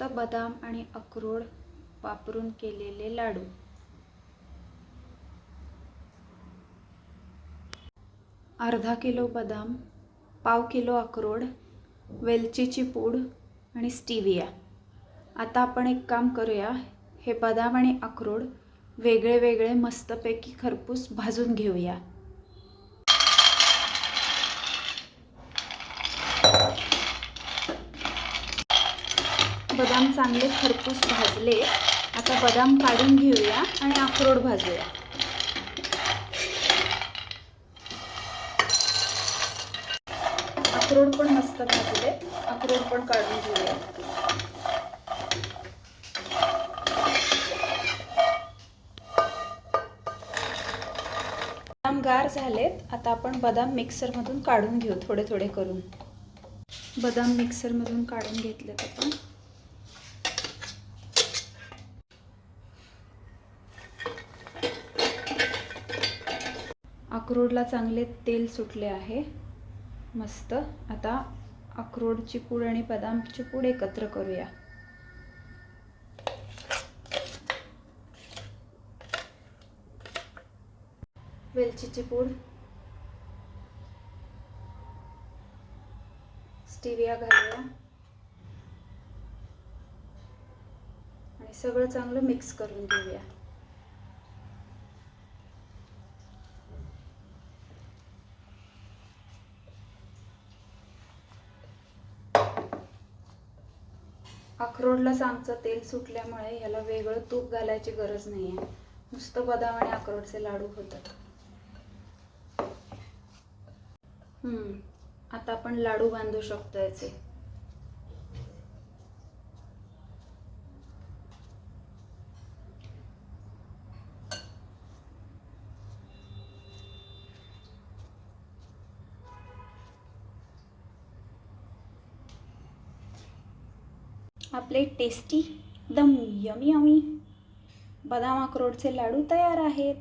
फक्त बदाम आणि अक्रोड वापरून केलेले लाडू. अर्धा किलो बदाम पाव किलो अक्रोड वेलचीची पूड आणि स्टिविया. आता आपण एक काम करूया हे बदाम आणि अक्रोड वेगळे वेगळे मस्तपैकी खरपूस भाजून घेऊया. बदाम चांगले खरपूस भाजले. आता बदाम काढून घेऊया आणि अक्रोड भाजूया. अक्रोड पण मस्त भाजले. अक्रोड पण काढून घेऊया. बदाम गार झालेत. आता आपण बदाम मिक्सरमधून काढून घेऊ थोडे थोडे करून. बदाम मिक्सरमधून काढून घेतलेत आपण. अक्रोडला चांगले तेल सुटले आहे. मस्त. आता अक्रोडची पूड आणि बदामची पूड एकत्र करूया. वेलचीची पूड. स्टिविया घालूया. आणि सगळं चांगलं मिक्स करून घेऊया. अक्रोडला आमचं तेल सुटल्यामुळे ह्याला वेगळं तूप घालायची गरज नाही आहे नुसतं बदाम आणि अक्रोडचे लाडू होतात. हम्म, आता आपण लाडू बांधू शकतो याचे. आपले टेस्टी दम यमी यमी बदाम अक्रोडचे लाडू तयार आहेत.